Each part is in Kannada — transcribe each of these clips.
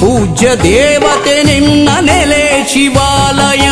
ಪೂಜ್ಯ ದೇವತೆ ನಿನ್ನ ನೆಲೆ ಶಿವಾಲಯ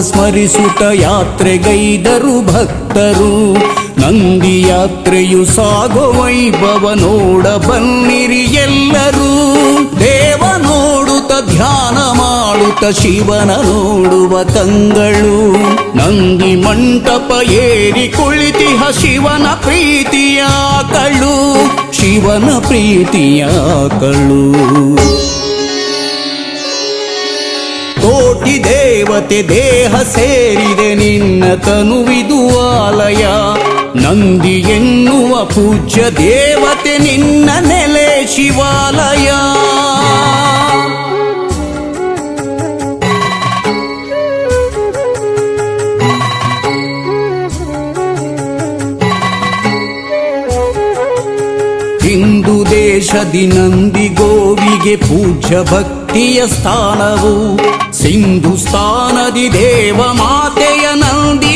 ಸ್ಮರಿಸುತ್ತ ಯಾತ್ರೆಗೈದರು ಭಕ್ತರು. ನಂದಿ ಯಾತ್ರೆಯು ಸಾಗೋ ವೈಭವ ನೋಡ ಬನ್ನಿರಿ ಎಲ್ಲರೂ. ದೇವ ನೋಡುತ್ತ ಧ್ಯಾನ ಮಾಡುತ್ತ ಶಿವನ ನೋಡುವ ಕಂಗಳು. ನಂದಿ ಮಂಟಪ ಏರಿ ಕುಳಿತಿಹ ಶಿವನ ಪ್ರೀತಿಯ ಕಳು ಶಿವನ ಪ್ರೀತಿಯ ಕಳು ಕೋಟಿ ದೇವತೆ ದೇಹ ಸೇರಿದೆ ನಿನ್ನ ತನುವಿದು ಆಲಯ. ನಂದಿ ಎನ್ನುವ ಪೂಜ್ಯ ದೇವತೆ ನಿನ್ನ ನೆಲೆ ಶಿವಾಲಯ. ಹಿಂದೂ ದೇಶದಿ ನಂದಿ ಗೋವಿಗೆ ಪೂಜ್ಯ ಭಕ್ತಿಯ ಸ್ಥಾನವು ಸಿಂಧು ಸ್ಥಾನದಿ ದೇವ ಮಾತೆಯ ನಂದಿ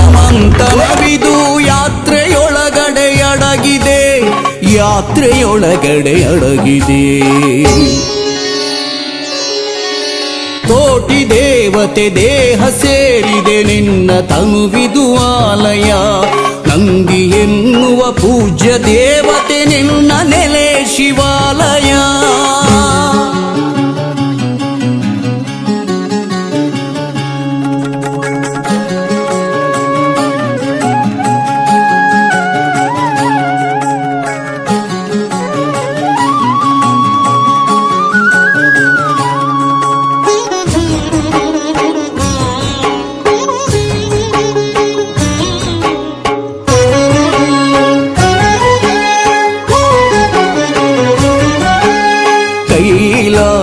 ಹನುಮಂತನವಿದು ಯಾತ್ರೆಯೊಳಗಡೆ ಅಡಗಿದೆ ಯಾತ್ರೆಯೊಳಗಡೆ ಅಡಗಿದೆ. ಕೋಟಿ ದೇವತೆ ದೇಹ ಸೇರಿದೆ ನಿನ್ನ ತನುವಿದು ಆಲಯ. ನಂದಿ ಎನ್ನುವ ಪೂಜ್ಯ ದೇವತೆ ನಿನ್ನ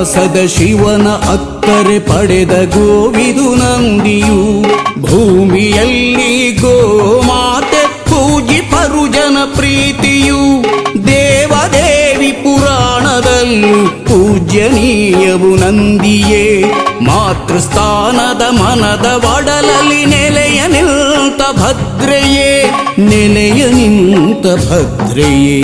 ಕೈಲಾಸದ ಶಿವನ ಅಕ್ಕರೆ ಪಡೆದ ಗೋವಿದು ನಂದಿಯು. ಭೂಮಿಯಲ್ಲಿ ಗೋಮಾತೆ ಪೂಜಿ ಪರುಜನ ಪ್ರೀತಿಯು. ದೇವದೇವಿ ಪುರಾಣದಲ್ಲಿ ಪೂಜ್ಯನೀಯವು ನಂದಿಯೇ. ಮಾತೃಸ್ಥಾನದ ಮನದ ಒಡಲಲ್ಲಿ ನೆಲೆಯ ನಿಂತ ಭದ್ರೆಯೇ. ನೆಲೆಯ ನಿಂತ ಭದ್ರೆಯೇ.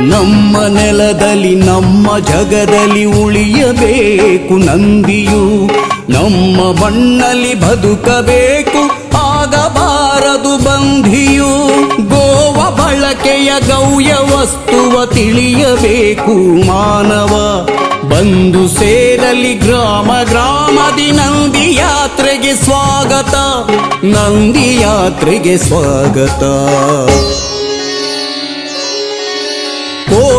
ನಮ್ಮ ನೆಲದಲ್ಲಿ, ನಮ್ಮ ಜಗದಲ್ಲಿ ಉಳಿಯಬೇಕು ನಂದಿಯು. ನಮ್ಮ ಮಣ್ಣಲ್ಲಿ ಬದುಕಬೇಕು, ಆಗಬಾರದು ಬಂಧಿಯು. ಗೋವ ಬಳಕೆಯ ಗೌಯ ವಸ್ತುವ ತಿಳಿಯಬೇಕು ಮಾನವ. ಬಂದು ಸೇರಲಿ ಗ್ರಾಮ, ಗ್ರಾಮದಿ ನಂದಿ ಯಾತ್ರೆಗೆ ಸ್ವಾಗತ. ನಂದಿ ಯಾತ್ರೆಗೆ ಸ್ವಾಗತ.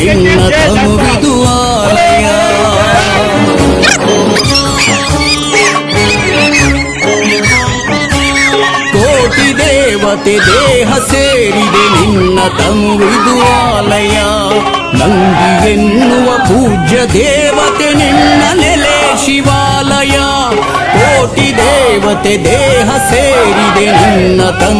ಸೇರಿದೆ ನಿನ್ನ ತನುವಿದು ಆಲಯ ಕೋಟಿ ದೇವತೆ ದೇಹ ಸೇರಿದೆ ನಿನ್ನ ತನುವಿದು ಆಲಯ ನಂದಿ ಎನ್ನುವ ಪೂಜ್ಯ ದೇವತೆ ನಿನ್ನ ನೆಲೆ ಶಿವಾಲಯ ಕೋಟಿ ದೇವತೆ ದೇಹ ಸೇರಿದೆ ನಿನ್ನ ತನು